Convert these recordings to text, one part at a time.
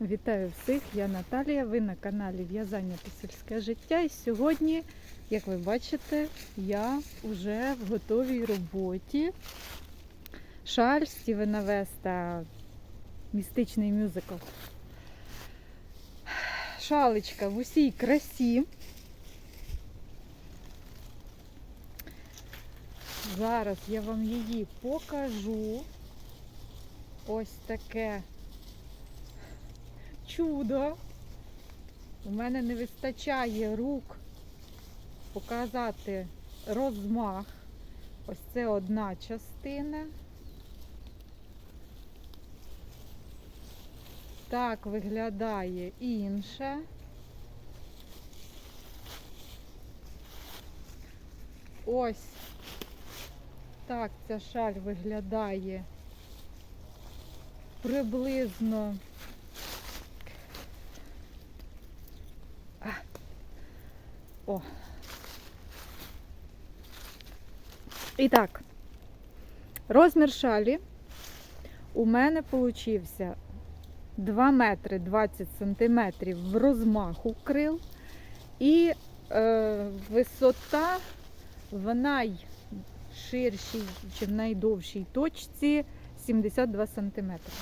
Вітаю всіх, я Наталія. Ви на каналі В'язання та сільське життя. І сьогодні, як ви бачите, я вже в готовій роботі. Шаль Стівена Веста, містичний мюзикл. Шалечка в усій красі. Зараз я вам її покажу. Ось таке чудо. У мене не вистачає рук показати розмах. Ось це одна частина. Так виглядає інша. Ось так ця шаль виглядає приблизно. О. І так, розмір шалі у мене получився 2 метри 20 сантиметрів в розмаху крил і е, висота в найширшій чи в найдовшій точці 72 сантиметри.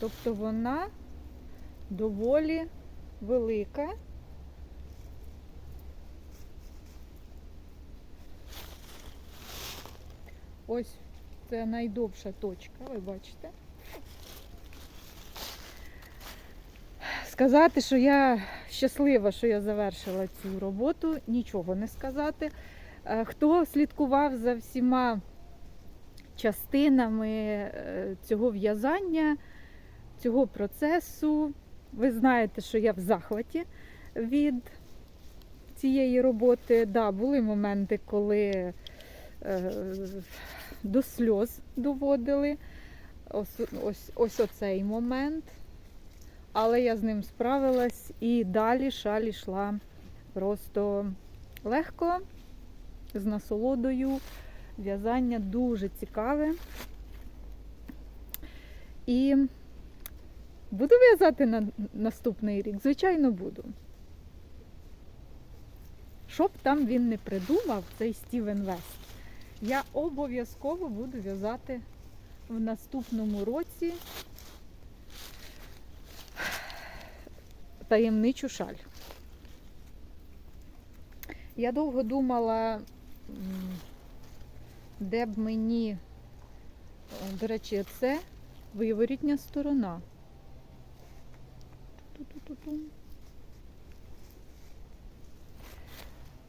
Тобто вона доволі велика. Ось це найдовша точка, ви бачите. Сказати, що я щаслива, що я завершила цю роботу, нічого не сказати. Е, Хто слідкував за всіма частинами е, цього в'язання, цього процесу, ви знаєте, що я в захваті від цієї роботи. Да, були моменти, коли е, до сльоз доводили. Ось, ось, ось оцей момент. Але я з ним справилась і далі шаль йшла просто легко, з насолодою. В'язання дуже цікаве. І буду в'язати на наступний рік? Звичайно, буду. Що б там він не придумав, цей Стівен Вест, я обов'язково буду в'язати в наступному році таємничу шаль. Я довго думала, де б мені, до речі, це виворітня сторона.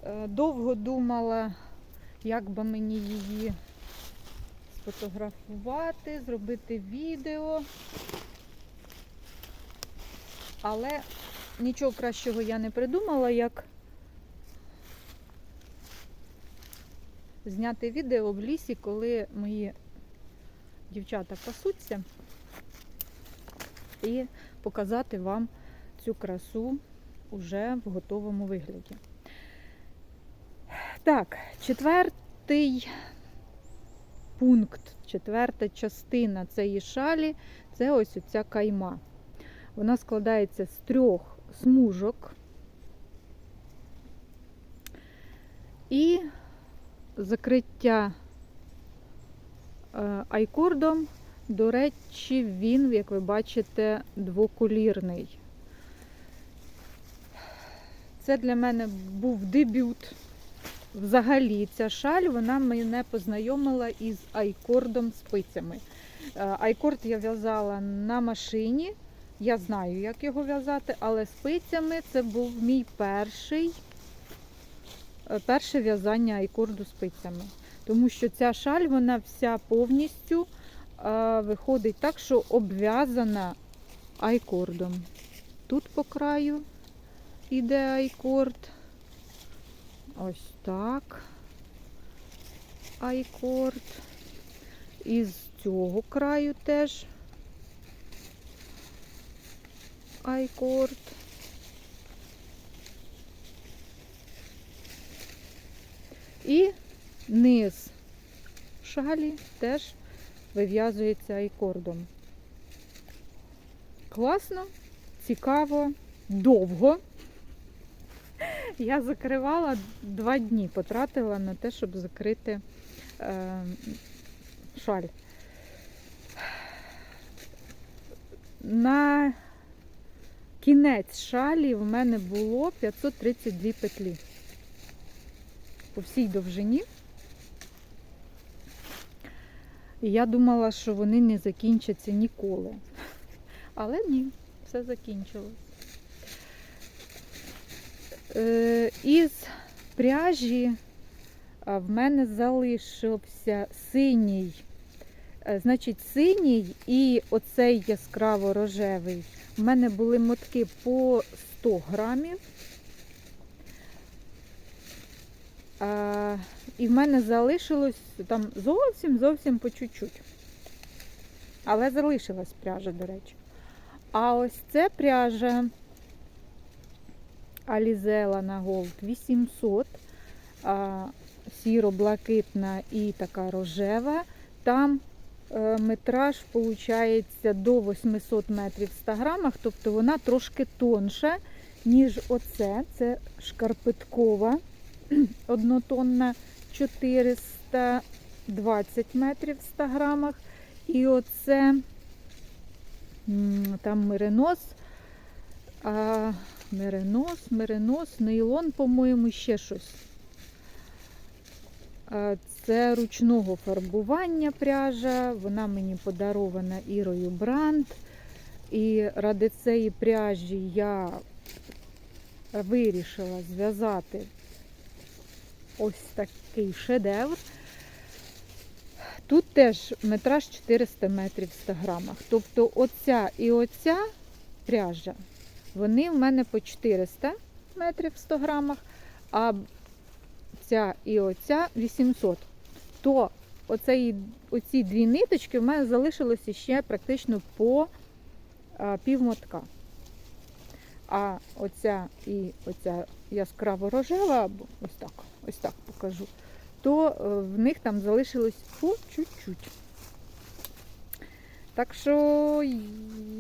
Е, Довго думала, як би мені її сфотографувати, зробити відео. Але нічого кращого я не придумала, як зняти відео в лісі, коли мої дівчата пасуться, і показати вам цю красу уже в готовому вигляді. Так, четвертий пункт, четверта частина цієї шалі це ось оця кайма. Вона складається з трьох смужок і закриття е, айкордом. До речі, він, як ви бачите, двоколірний. Це для мене був дебют. Взагалі, ця шаль вона мене познайомила із айкордом спицями. Е, Айкорд я в'язала на машині. Я знаю, як його в'язати, але спицями це був мій перший, е, перше в'язання айкорду спицями. Тому що ця шаль, вона вся повністю е, виходить так, що обв'язана айкордом. Тут по краю йде айкорд. Ось так. Айкорд. І з цього краю теж айкорд. І низ шалі теж вив'язується айкордом. Класно, цікаво, довго. Я закривала два дні, потратила на те, щоб закрити е, шаль. На кінець шалі в мене було 532 петлі по всій довжині. І я думала, що вони не закінчаться ніколи. Але ні, все закінчилось. Е, із пряжі в мене залишився синій, е, значить, синій і оцей яскраво рожевий. У мене були мотки по 100 грамів. І в мене залишилось там зовсім зовсім по чуть-чуть. Але залишилась пряжа, до речі. А ось це пряжа Алізела на Gold 800, а, сіро-блакитна і така рожева. Там е, метраж виходить до 800 метрів в 100 грамах, тобто вона трошки тонша, ніж оце. Це шкарпеткова однотонна 420 метрів в 100 грамах. І оце там меринос, а, меринос, меринос, нейлон, по-моєму, ще щось. Це ручного фарбування пряжа, вона мені подарована Ірою Бранд. І ради цієї пряжі я вирішила зв'язати ось такий шедевр. Тут теж метраж 400 метрів в 100 грамах. Тобто оця і оця пряжа, вони в мене по 400 метрів в 100 грамах, а ця і оця 800. То оцей, оці дві ниточки в мене залишилося ще практично по півмотка. А оця і оця яскраво рожева, ось так, ось так покажу, то е, в них там залишилось по чуть-чуть. Так що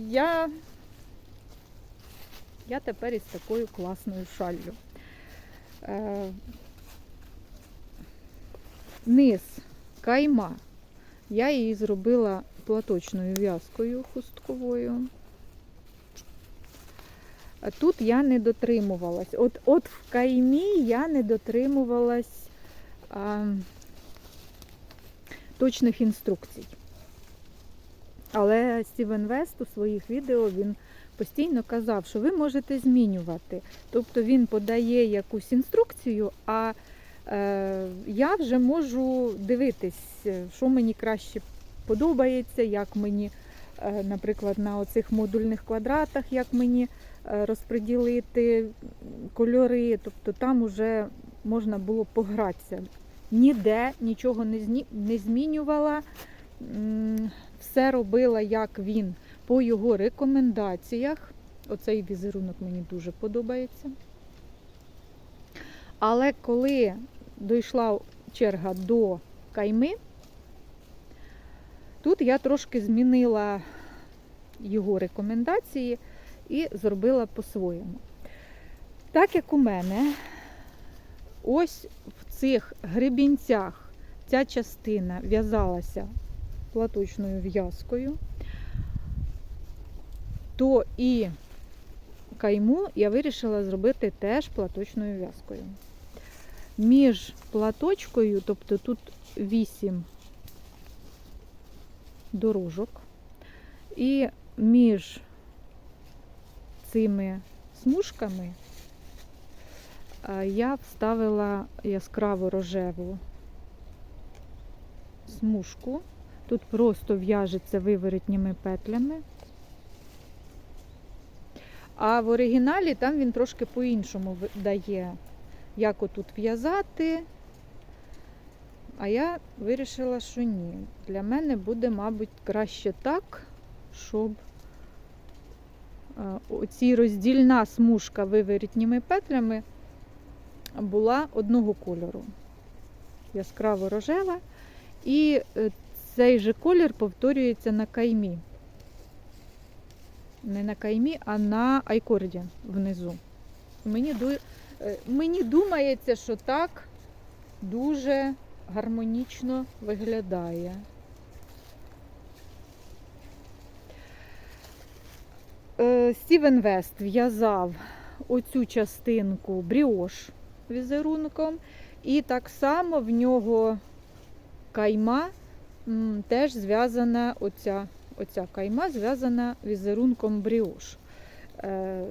я, я тепер із такою класною шаллю. Е, низ кайма. Я її зробила платочною в'язкою хустковою. Тут я не дотримувалась. От от в каймі я не дотримувалась а, точних інструкцій. Але Стівен Вест у своїх відео він постійно казав, що ви можете змінювати. Тобто він подає якусь інструкцію, а е, я вже можу дивитись, що мені краще подобається, як мені, е, наприклад, на оцих модульних квадратах, як мені е, розподілити кольори. Тобто там вже можна було погратися. Ніде нічого не, змінювала. Все робила, як він, по його рекомендаціях. Оцей візерунок мені дуже подобається. Але коли дійшла черга до кайми, тут я трошки змінила його рекомендації і зробила по-своєму. Так як у мене ось в цих гребінцях ця частина в'язалася платочною в'язкою, то і кайму я вирішила зробити теж платочною в'язкою. Між платочкою, тобто тут 8 дорожок, і між цими смужками я вставила яскраво рожеву смужку. Тут просто в'яжеться виворотніми петлями. А в оригіналі там він трошки по-іншому дає, як отут в'язати. А я вирішила, що ні. Для мене буде, мабуть, краще так, щоб е, оці роздільна смужка виворітніми петлями була одного кольору. Яскраво рожева. І е, цей же колір повторюється на каймі. Не на каймі, а на айкорді внизу. Мені, е, мені думається, що так дуже гармонічно виглядає. Е, Стівен Вест в'язав оцю частинку бріош візерунком, і так само в нього кайма теж зв'язана, оця, оця кайма зв'язана візерунком бріош. Е,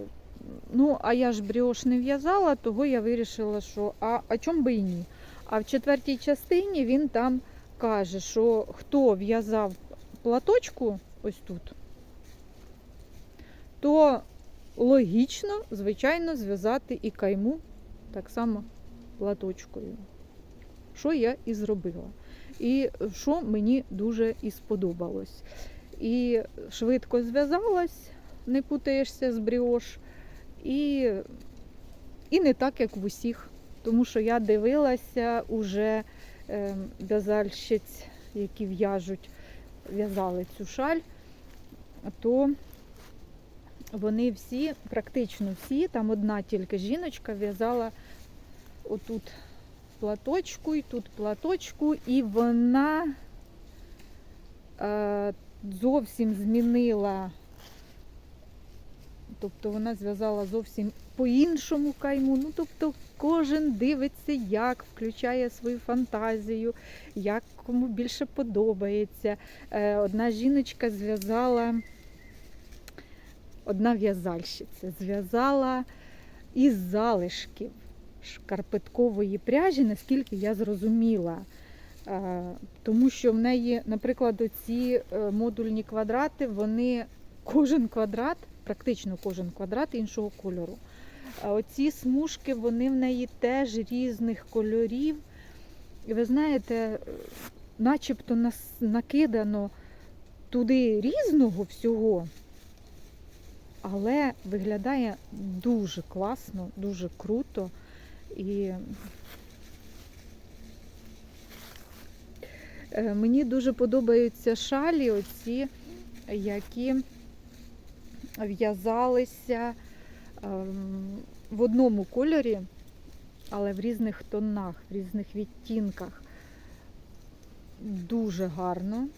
ну, а я ж бріош не в'язала, того я вирішила, що а, а чом би і ні. А в четвертій частині він там каже, що хто в'язав платочку ось тут, то логічно, звичайно, зв'язати і кайму так само платочкою. Що я і зробила. І що мені дуже і сподобалось. І швидко зв'язалась, не путаєшся з бріош, і, і не так, як в усіх. Тому що я дивилася уже е, в'язальщиць, які в'яжуть, в'язали цю шаль, то вони всі, практично всі, там одна тільки жіночка в'язала отут платочку і тут платочку, і вона е, зовсім змінила, тобто вона зв'язала зовсім по-іншому кайму. Ну, тобто кожен дивиться, як включає свою фантазію, як кому більше подобається. Е, одна жіночка зв'язала, одна в'язальщиця зв'язала із залишків шкарпеткової пряжі, наскільки я зрозуміла. Е, Тому що в неї, наприклад, ці модульні квадрати, вони кожен квадрат, практично кожен квадрат іншого кольору. А оці смужки, вони в неї теж різних кольорів. І ви знаєте, е, начебто накидано туди різного всього, але виглядає дуже класно, дуже круто. І мені дуже подобаються шалі, оці, які в'язалися ем, в одному кольорі, але в різних тонах, в різних відтінках. Дуже гарно,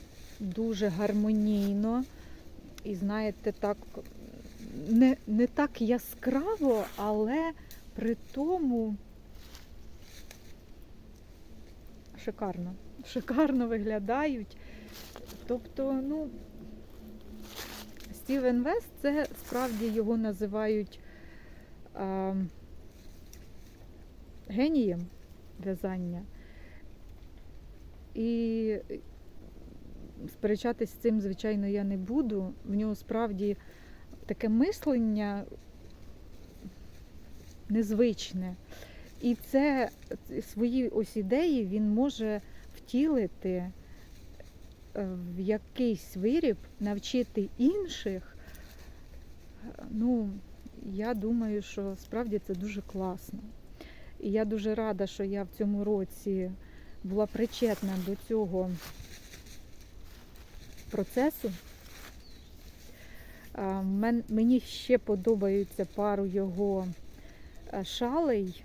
дуже гармонійно. І знаєте, так не, не так яскраво, але при тому шикарно. Шикарно виглядають. Тобто, ну, Стівен Вест, це справді його називають а, генієм в'язання. І сперечатись з цим, звичайно, я не буду. В нього справді таке мислення незвичне. І це свої ось ідеї він може втілити е, в якийсь виріб, навчити інших. Ну, я думаю, що справді це дуже класно. І я дуже рада, що я в цьому році була причетна до цього процесу. Мені ще подобаються пару його шалей,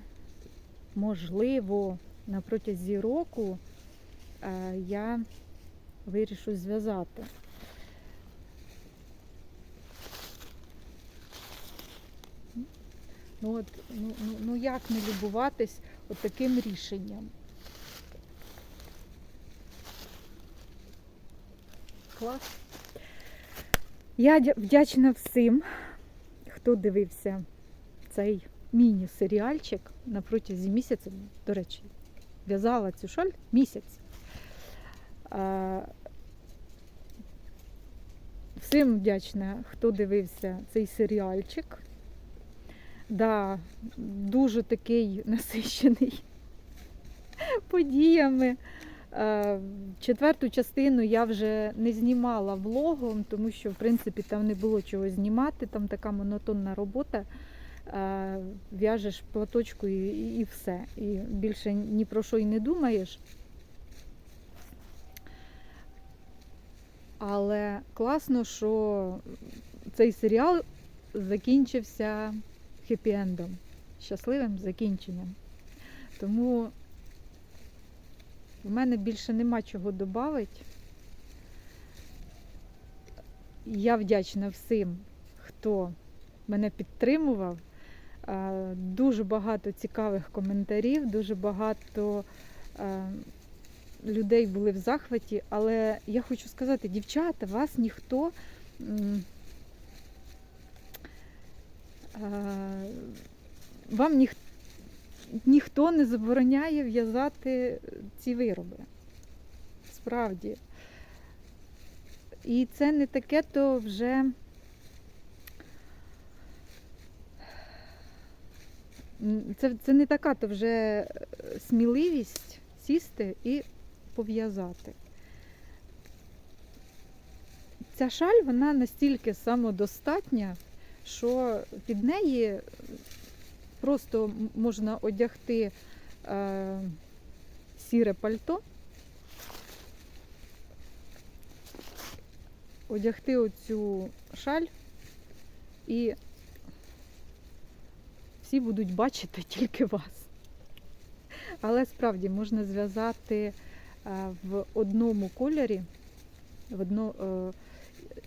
можливо, на протязі року я вирішу зв'язати. Ну, от, ну, ну, ну як не любуватись от таким рішенням? Клас. Я вдячна всім, хто дивився цей міні-серіальчик на протязі місяця. До речі, в'язала цю шаль місяць. Всім вдячна, хто дивився цей серіальчик. Да, Дуже такий насичений подіями. Четверту частину я вже не знімала влогом, тому що, в принципі, там не було чого знімати, там така монотонна робота. В'яжеш платочку і, і все. І більше ні про що й не думаєш. Але класно, що цей серіал закінчився хеппі-ендом, щасливим закінченням. Тому в мене більше нема чого додати. Я вдячна всім, хто мене підтримував. Е, Дуже багато цікавих коментарів, дуже багато е, людей були в захваті, але я хочу сказати, дівчата, вас ніхто е, вам ніх, ніхто не забороняє в'язати ці вироби. Справді. І це не таке, то вже це, це не така то вже е, сміливість сісти і пов'язати. Ця шаль вона настільки самодостатня, що під неї просто можна одягти е, сіре пальто, одягти оцю шаль і всі будуть бачити тільки вас. Але справді можна зв'язати е, в одному кольорі, в одно, е,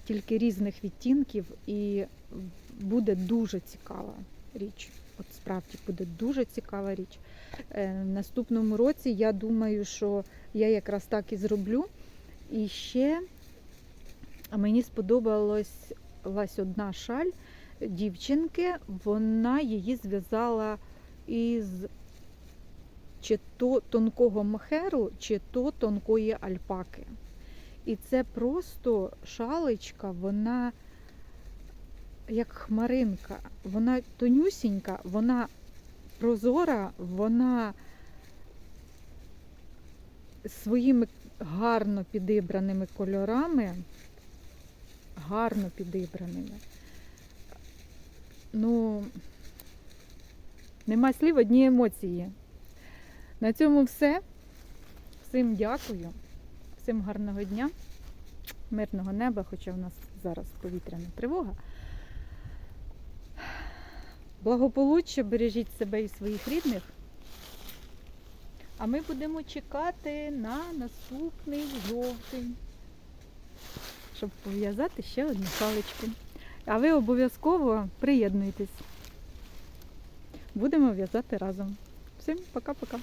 тільки різних відтінків, і буде дуже цікава річ. От справді буде дуже цікава річ. Е, В наступному році я думаю, що я якраз так і зроблю. І ще мені сподобалась одна шаль дівчинки, вона її зв'язала із чи то тонкого мхеру, чи то тонкої альпаки. І це просто шалечка, вона як хмаринка, вона тонюсінька, вона прозора, вона своїми гарно підібраними кольорами, гарно підібраними. Ну, нема слів, одні емоції. На цьому все. Всім дякую, всім гарного дня, мирного неба, хоча в нас зараз повітряна тривога. Благополуччя, бережіть себе і своїх рідних. А ми будемо чекати на наступний жовтень, щоб пов'язати ще одну шалечку. А ви обов'язково приєднуйтесь. Будемо в'язати разом. Всім пока-пока.